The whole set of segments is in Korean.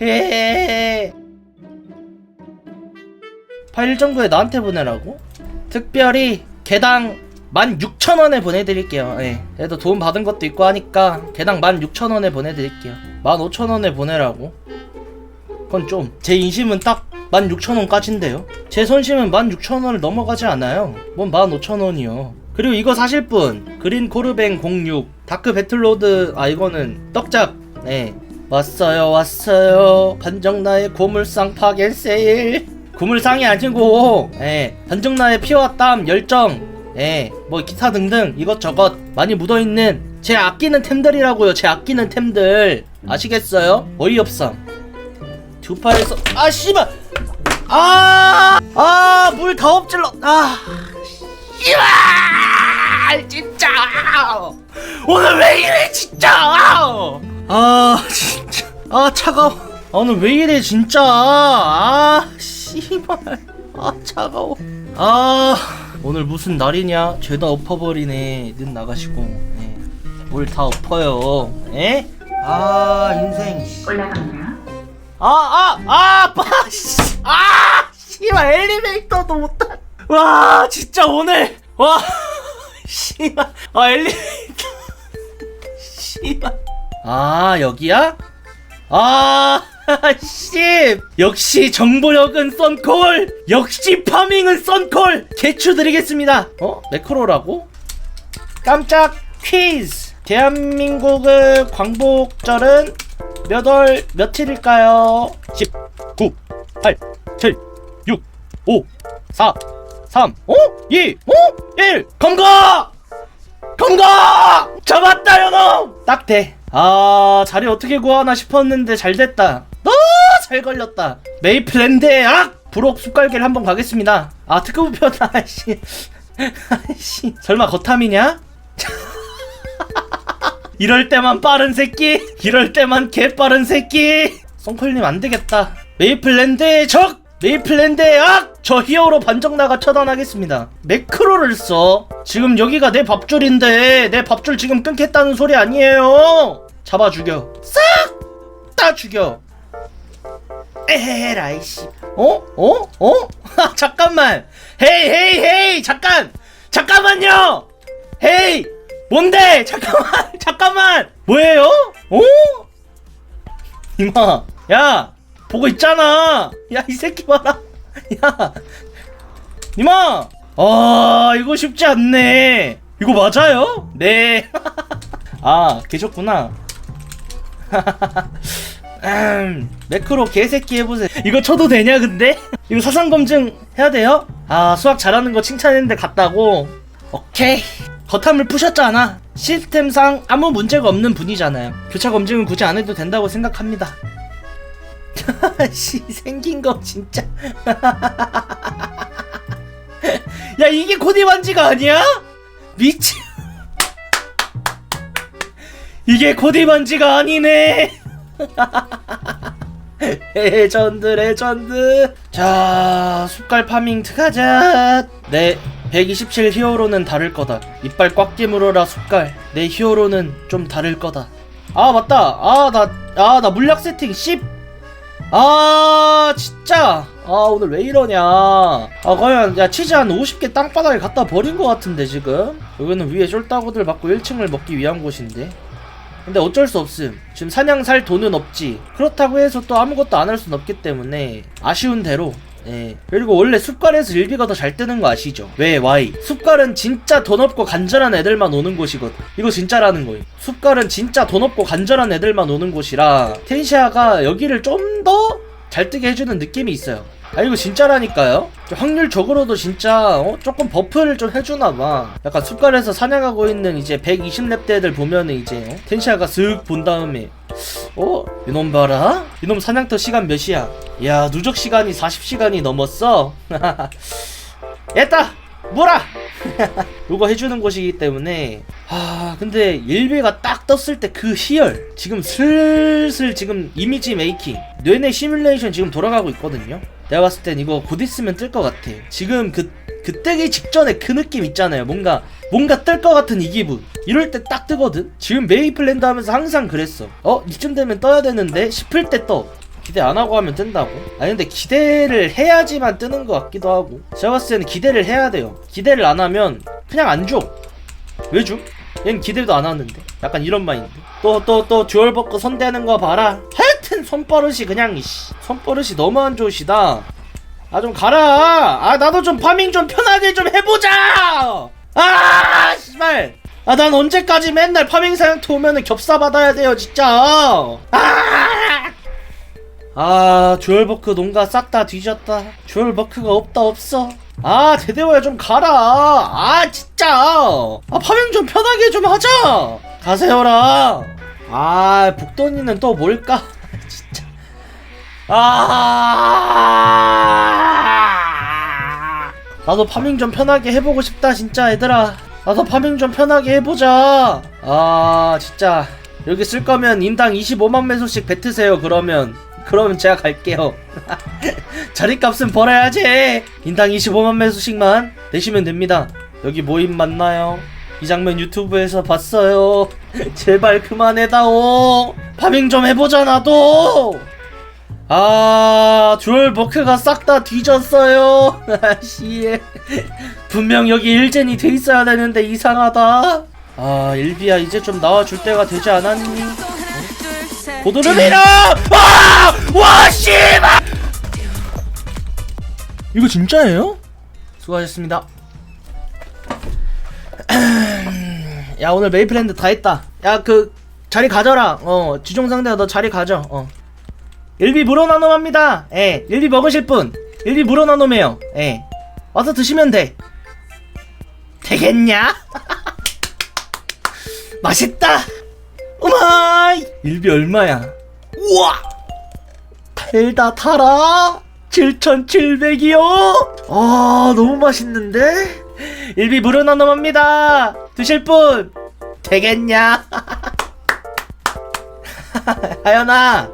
헤헤헤 파일 정도에 나한테 보내라고? 특별히 개당 16,000원에 보내드릴게요. 예. 그래도 도움 받은 것도 있고 하니까 개당 16,000원에 보내드릴게요. 15,000원에 보내라고? 그건 좀 제 인심은 딱 16,000원까지인데요. 제 손심은 16,000원을 넘어가지 않아요. 뭔 15,000원이요? 그리고 이거 사실 분 그린 코르뱅 06 다크 배틀로드 아 이거는 떡작 네 왔어요 왔어요. 반정나의 고물상 파괴 세일. 고물상이 아니고 예 반정나의 피와 땀 열정 예뭐 기타 등등 이것저것 많이 묻어있는 제 아끼는 템들이라고요 제 아끼는 템들. 아시겠어요? 어이없삼 두 팔에서 아 씨발! 아아물 다 엎질러. 아 씨발! 진짜! 오늘 왜 이래 진짜 아 차가워 아, 오늘 왜 이래 진짜 아 씨발 아 차가워 아 오늘 무슨 날이냐 죄다 엎어버리네 는 나가시고 예. 뭘다 엎어요 에? 아 인생 씨. 올라갑니다. 아, 아, 아, 빠. 아, 씨발, 엘리베이터도 못한. 와, 진짜 오늘, 와, 씨발, 아, 엘리베이터. 씨발. 아, 여기야? 아, 씨. 역시 정보력은 썬콜. 역시 파밍은 썬콜. 개추 드리겠습니다. 어? 매크로라고? 깜짝 퀴즈. 대한민국의 광복절은 몇 월 며칠일까요? 10, 9, 8, 7, 6, 5, 4, 3, 어? 2, 어? 1, 검거! 검거! 잡았다, 요놈! 딱 돼. 아, 자리 어떻게 구하나 싶었는데 잘 됐다. 너무 잘 걸렸다. 메이플랜드의 악! 부록 숟갈길 한번 가겠습니다. 아, 특급 편, 아씨. 아씨. 설마 거탐이냐? 이럴 때만 빠른 새끼 이럴 때만 개빠른 새끼 송콜님 안되겠다 메이플랜드의 적 메이플랜드의 악! 저 히어로 반정나가 처단하겠습니다 매크로를 써 지금 여기가 내 밥줄인데 내 밥줄 지금 끊겠다는 소리 아니에요 잡아 죽여 싹다 죽여 에헤라이 씨 어? 어? 어? 잠깐만 헤이 헤이 헤이 잠깐 잠깐만요 헤이 뭔데? 잠깐만, 잠깐만. 뭐예요? 어? 이마, 야, 보고 있잖아. 야, 이 새끼 봐라. 야, 이마. 아, 이거 쉽지 않네. 이거 맞아요? 네. 아, 계셨구나. 음, 매크로 개새끼 해보세요. 이거 쳐도 되냐, 근데? 이거 사상검증 해야 돼요? 아, 수학 잘하는 거 칭찬했는데 갔다고? 오케이. 거탐을 푸셨잖아. 시스템상 아무 문제가 없는 분이잖아요. 교차 검증은 굳이 안 해도 된다고 생각합니다. 씨, 생긴 거 진짜. 야, 이게 코디 반지가 아니야? 미치. 이게 코디 반지가 아니네. 레전드 레전드 자 숟갈 파밍 가자 내127 히어로는 다를 거다 이빨 꽉 깨물어라 숟갈 내 히어로는 좀 다를 거다 아 맞다 아 나 아 나 물약 세팅 10 아 진짜 아 오늘 왜 이러냐 아 과연 야 치즈 한 50개 땅바닥에 갖다 버린 것 같은데 지금 여기는 위에 쫄따구들 받고 1층을 먹기 위한 곳인데 근데 어쩔 수 없음. 지금 사냥 살 돈은 없지. 그렇다고 해서 또 아무것도 안 할 순 없기 때문에 아쉬운 대로. 예. 그리고 원래 숲갈에서 일비가 더 잘 뜨는 거 아시죠? 왜 Y? 숲갈은 진짜 돈 없고 간절한 애들만 오는 곳이거든. 이거 진짜라는 거예요. 숲갈은 진짜 돈 없고 간절한 애들만 오는 곳이라 텐시아가 여기를 좀 더 잘 뜨게 해주는 느낌이 있어요. 아 이거 진짜라니까요? 확률적으로도 진짜 어? 조금 버프를 좀 해주나봐 약간 숲갈에서 사냥하고 있는 이제 120렙 대들 보면은 이제 어? 텐시아가 슥 본 다음에 어? 이놈 봐라? 이놈 사냥터 시간 몇이야? 야 누적 시간이 40시간이 넘었어? 됐다! 뭐라! 요거 해주는 곳이기 때문에 아 근데 일비가 딱 떴을 때 그 희열 지금 슬슬 지금 이미지 메이킹 뇌내 시뮬레이션 지금 돌아가고 있거든요 내가 봤을 땐 이거 곧 있으면 뜰 것 같아. 지금 그, 그 뜨기 직전에 그 느낌 있잖아요. 뭔가 뭔가 뜰 것 같은 이 기분. 이럴 때 딱 뜨거든? 지금 메이플랜드 하면서 항상 그랬어. 어? 이쯤 되면 떠야 되는데? 싶을 때 떠. 기대 안 하고 하면 뜬다고? 아니 근데 기대를 해야지만 뜨는 것 같기도 하고. 제가 봤을 때는 기대를 해야 돼요. 기대를 안 하면 그냥 안 줘. 왜 줘? 얘는 기대도 안 하는데. 약간 이런 마인드. 또 또또 듀얼 버크 손대는 거 봐라 하여튼 손버릇이 그냥 이씨 손버릇이 너무 안 좋으시다 아 좀 가라 아 나도 좀 파밍 좀 편하게 좀 해보자 아 씨발 아 난 언제까지 맨날 파밍 사냥터 오면은 겹사 받아야 돼요 진짜 아 아, 듀얼버크 농가 싹 다 뒤졌다. 듀얼버크가 없다 없어. 아, 대대호야 좀 가라. 아, 진짜. 아, 파밍 좀 편하게 좀 하자. 가세요라. 아, 북돈이는 또 뭘까? 아. 나도 파밍 좀 편하게 해보고 싶다, 진짜, 얘들아. 나도 파밍 좀 편하게 해보자. 아, 진짜. 여기 쓸 거면 인당 25만 매소씩 뱉으세요, 그러면. 그러면 제가 갈게요. 자리값은 벌어야지. 인당 25만 매소씩만 내시면 됩니다. 여기 모임 맞나요? 이 장면 유튜브에서 봤어요. 제발 그만해다오. 파밍 좀 해보자 나도. 아, 듀얼 버크가 싹 다 뒤졌어요. 아씨. 분명 여기 일젠이 돼 있어야 되는데 이상하다. 아, 일비야 이제 좀 나와줄 때가 되지 않았니? 보드를 밀어! 와! 와, 씨발! 이거 진짜예요? 수고하셨습니다. 야, 오늘 메이플랜드 다 했다. 야, 그, 자리 가져라. 어, 지종 상대야, 너 자리 가져. 어. 일비 물어나눔합니다. 예, 일비 먹으실 분. 일비 물어나눔해요. 예. 와서 드시면 돼. 되겠냐? 맛있다! 어마이! 일비 얼마야? 우와! 달다 타라! 7,700이요? 아, 너무 맛있는데? 일비 무료 나눔합니다! 드실 분! 되겠냐? 하연아!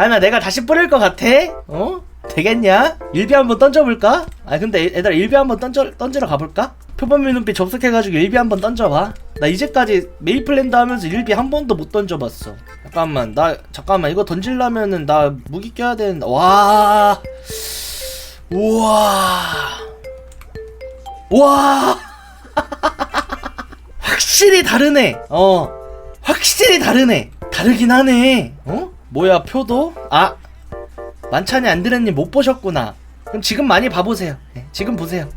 하연아, 내가 다시 뿌릴 것 같아? 어? 되겠냐? 일비 한번 던져볼까? 아, 근데 얘들아, 일비 한번 던져, 던지러 가볼까? 표범민 눈빛 접속해가지고 일비 한번 던져봐. 나 이제까지 메이플랜드 하면서 일비 한 번도 못 던져봤어. 잠깐만, 나, 잠깐만, 이거 던질라면은 나 무기 껴야 되는데, 와. 우와. 와. 확실히 다르네. 어. 확실히 다르네. 다르긴 하네. 어? 뭐야, 표도? 아. 만찬이 안 드렸님 못 보셨구나. 그럼 지금 많이 봐보세요. 네, 지금 보세요.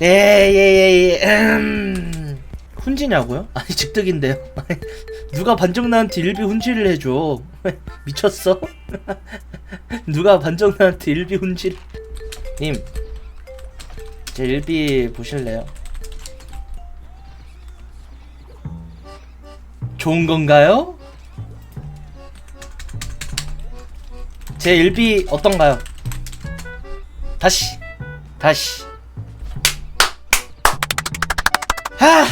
예예예 예, 음. 훈지냐고요? 아니 직득인데요. 누가 반정나한테 일비 훈지를 해줘? 미쳤어? 누가 반정나한테 일비 훈지? 님, 제 일비 보실래요? 좋은 건가요? 제 일비 어떤가요? 다시 다시. 하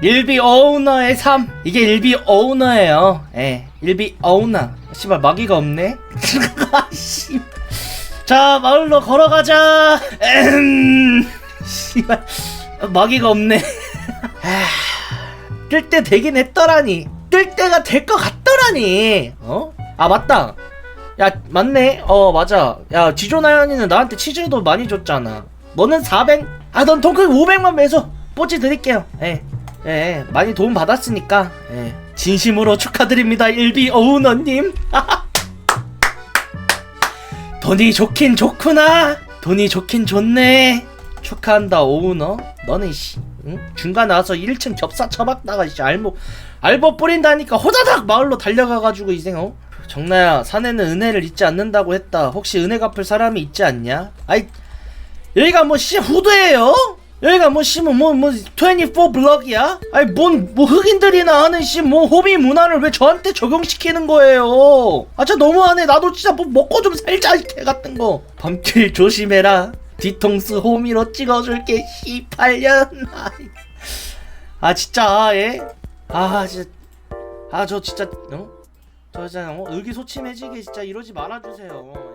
일비 오너의 삶. 이게 일비 오너예요. 예 일비 오너. 씨발 마귀가 없네. 씨. 자 마을로 걸어가자. 엠 씨발. 마귀가 없네. 뜰 때 되긴 했더라니 뜰 때가 될 것 같더라니. 어? 아 맞다. 야 맞네. 어 맞아. 야 지조나연이는 나한테 치즈도 많이 줬잖아. 너는 400 아넌 동클 500만 매소 뽀찌 드릴게요. 예, 예 많이 도움 받았으니까 예. 진심으로 축하드립니다 일비 어우너님. 돈이 좋긴 좋구나. 돈이 좋긴 좋네. 축하한다 오우너 너는 씨 응? 중간에 와서 1층 겹사 쳐박다가 씨 알보 알보 뿌린다니까 호다닥 마을로 달려가가지고 이생 어? 정나야 사내는 은혜를 잊지 않는다고 했다 혹시 은혜 갚을 사람이 있지 않냐? 아이 여기가 뭐 씨 후드예요? 여기가 뭐 씨뭐 뭐24 블럭이야? 아이 뭔뭐 흑인들이나 하는 씨 뭐 호미 문화를 왜 저한테 적용시키는 거예요? 아 진짜 너무하네 나도 진짜 뭐 먹고 좀 살자 이 개 같은 거 밤길 조심해라 뒤통수 호미로 찍어줄게 씨팔년 아 진짜 예? 아 진짜 아 저 진짜 어? 저 진짜 어? 의기소침해지게 진짜 이러지 말아주세요